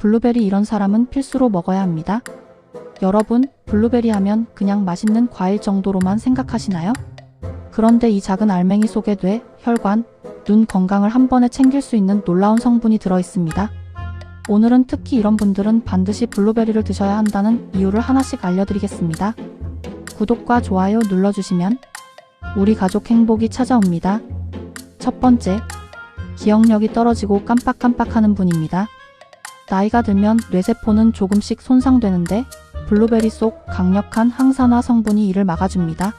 블루베리 이런 사람은 필수로 먹어야 합니다. 여러분, 블루베리 하면 그냥 맛있는 과일 정도로만 생각하시나요? 그런데 이 작은 알맹이 속에 뇌, 혈관, 눈 건강을 한 번에 챙길 수 있는 놀라운 성분이 들어 있습니다. 오늘은 특히 이런 분들은 반드시 블루베리를 드셔야 한다는 이유를 하나씩 알려드리겠습니다. 구독과 좋아요 눌러주시면 우리 가족 행복이 찾아옵니다. 첫 번째, 기억력이 떨어지고 깜빡깜빡하는 분입니다. 나이가 들면 뇌세포는 조금씩 손상되는데 블루베리 속 강력한 항산화 성분이 이를 막아줍니다.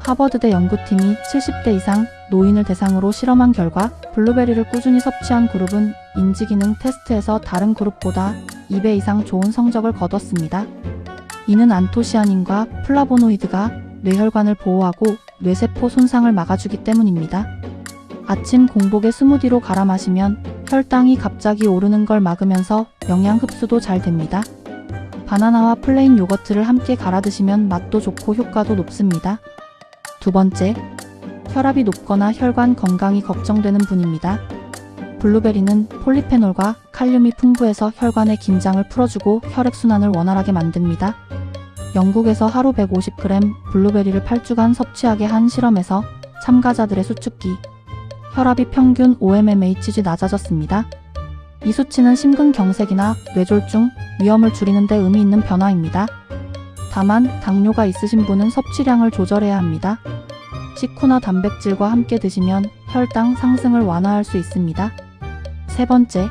하버드대 연구팀이 70대 이상 노인을 대상으로 실험한 결과 블루베리를 꾸준히 섭취한 그룹은 인지기능 테스트에서 다른 그룹보다 2배 이상 좋은 성적을 거뒀습니다. 이는 안토시아닌과 플라보노이드가 뇌혈관을 보호하고 뇌세포 손상을 막아주기 때문입니다. 아침 공복에 스무디로 갈아 마시면 혈당이 갑자기 오르는 걸 막으면서 영양 흡수도 잘 됩니다. 바나나와 플레인 요거트를 함께 갈아 드시면 맛도 좋고 효과도 높습니다. 두 번째, 혈압이 높거나 혈관 건강이 걱정되는 분입니다. 블루베리는 폴리페놀과 칼륨이 풍부해서 혈관의 긴장을 풀어주고 혈액순환을 원활하게 만듭니다. 영국에서 하루 150g 블루베리를 8주간 섭취하게 한 실험에서 참가자들의 수축기, 혈압이 평균 5mmHg 낮아졌습니다. 이 수치는 심근경색이나 뇌졸중, 위험을 줄이는 데 의미 있는 변화입니다. 다만 당뇨가 있으신 분은 섭취량을 조절해야 합니다. 식후나 단백질과 함께 드시면 혈당 상승을 완화할 수 있습니다. 세 번째,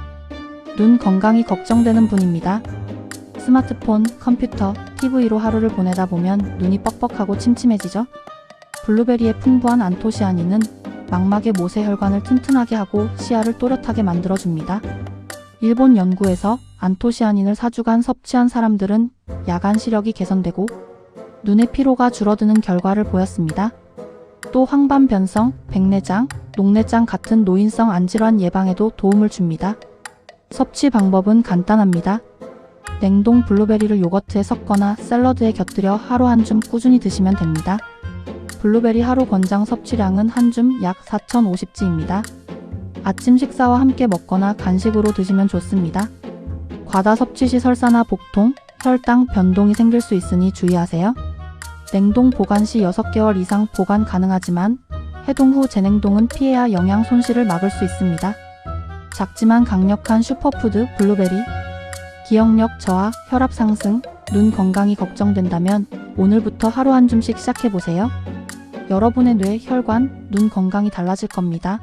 눈 건강이 걱정되는 분입니다. 스마트폰, 컴퓨터, TV로 하루를 보내다 보면 눈이 뻑뻑하고 침침해지죠? 블루베리의 풍부한 안토시아닌은 망막의 모세혈관을 튼튼하게 하고 시야를 또렷하게 만들어줍니다. 일본 연구에서 안토시아닌을 4주간 섭취한 사람들은 야간 시력이 개선되고 눈의 피로가 줄어드는 결과를 보였습니다. 또 황반변성, 백내장, 녹내장 같은 노인성 안질환 예방에도 도움을 줍니다. 섭취 방법은 간단합니다. 냉동 블루베리를 요거트에 섞거나 샐러드에 곁들여 하루 한 줌 꾸준히 드시면 됩니다. 블루베리 하루 권장 섭취량은 한 줌 약 4050지입니다. 아침 식사와 함께 먹거나 간식으로 드시면 좋습니다. 과다 섭취 시 설사나 복통, 혈당 변동이 생길 수 있으니 주의하세요. 냉동 보관 시 6개월 이상 보관 가능하지만 해동 후 재냉동은 피해야 영양 손실을 막을 수 있습니다. 작지만 강력한 슈퍼푸드 블루베리, 기억력 저하, 혈압 상승, 눈 건강이 걱정된다면 오늘부터 하루 한 줌씩 시작해보세요. 여러분의 뇌, 혈관, 눈 건강이 달라질 겁니다.